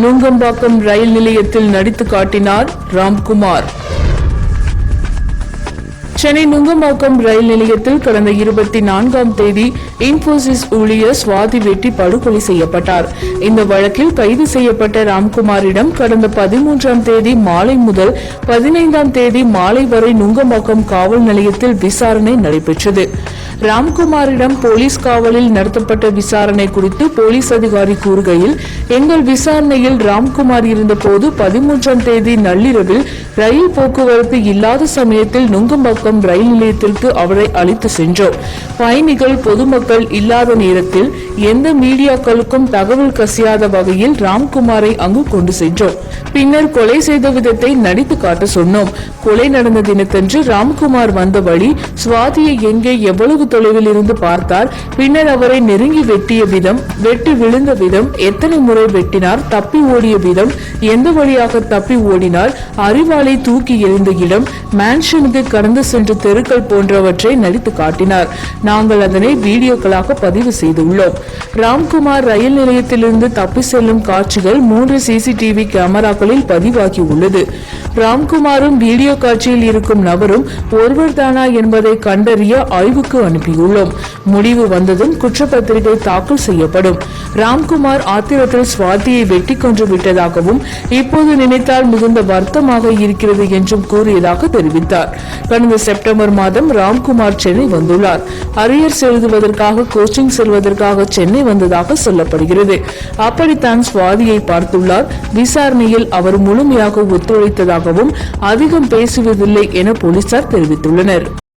நுங்கம்பாக்கம் ரயில் நிலையத்தில் நடித்து காட்டினார் ராம்குமார். சென்னை நுங்கம்பாக்கம் ரயில் நிலையத்தில் கடந்த இருபத்தி நான்காம் தேதி இன்போசிஸ் ஊழியர் சுவாதி வெட்டி படுகொலை செய்யப்பட்டார். இந்த வழக்கில் கைது செய்யப்பட்ட ராம்குமாரிடம் கடந்த பதிமூன்றாம் தேதி மாலை முதல் பதினைந்தாம் தேதி மாலை வரை நுங்கம்பாக்கம் காவல் நிலையத்தில் விசாரணை நடைபெற்றது. ராம்குமாரிடம் போலீஸ் காவலில் நடத்தப்பட்ட விசாரணை குறித்து போலீஸ் அதிகாரி கூறுகையில் எங்கள் விசாரணையில் ராம்குமார் இருந்தபோது பதிமூன்றாம் தேதி நள்ளிரவில் ரயில் போக்குவரத்து இல்லாத சமயத்தில் நுங்கம்பாக்கம் ரயில் நிலையத்திற்கு அவரை அழைத்து சென்றோம். பயணிகள் பொதுமக்கள் இல்லாத நேரத்தில் எந்த மீடியாக்களுக்கும் தகவல் கசியாத வகையில் ராம்குமாரை அங்கு கொண்டு சென்றோம். பின்னர் கொலை செய்த விதத்தை நடித்து காட்ட சொன்னோம். கொலை நடந்த தினத்தன்று ராம்குமார் வந்த வழி சுவாதியை எங்கே எவ்வளவு தொலைவில் இருந்து பார்த்தார் பின்னர் அவரை நெருங்கி வெட்டிய விதம் வெட்டி விழுந்த விதம் எத்தனை முறை வெட்டினார் தப்பி ஓடிய விதம் எந்த வழியாக தப்பி ஓடினார் அறிவாளை தூக்கி எறிந்த இடம் மேன்ஷனுக்கு கடந்து சென்ற தெருக்கள் போன்றவற்றை நடித்து காட்டினார். நாங்கள் அதனை வீடியோக்களாக பதிவு செய்துள்ளோம். ராம்குமார் ரயில் நிலையத்திலிருந்து தப்பி செல்லும் காட்சிகள் மூன்று சிசிடிவி கேமராக்களில் பதிவாகி உள்ளது ராம்குமாரும் வீடியோ காட்சியில் இருக்கும் நபரும் ஒருவர்தானா என்பதை கண்டறிய ஆய்வுக்கு அனுப்பியுள்ளோம். முடிவு வந்ததும் குற்றப்பத்திரிகை தாக்கல் செய்யப்படும். ராம்குமார் ஆத்திரத்தில் சுவாதியை வெட்டி கொன்று விட்டதாகவும் இப்போது நினைத்தால் மிகுந்த வருத்தமாக இருக்கிறது என்றும் கூறியதாக தெரிவித்தார். கடந்த செப்டம்பர் மாதம் ராம்குமார் சென்னை வந்துள்ளார். அரியர்ஸ் எழுதுவதற்காக கோச்சிங் செல்வதற்காக சென்னை வந்ததாக சொல்லப்படுகிறது. அப்படித்தான் சுவாதியை பார்த்துள்ளார். விசாரணையில் அவர் முழுமையாக ஒத்துழைத்ததாகவும் அதிகம் பேசுவதில்லை என போலீசார் தெரிவித்துள்ளனர்.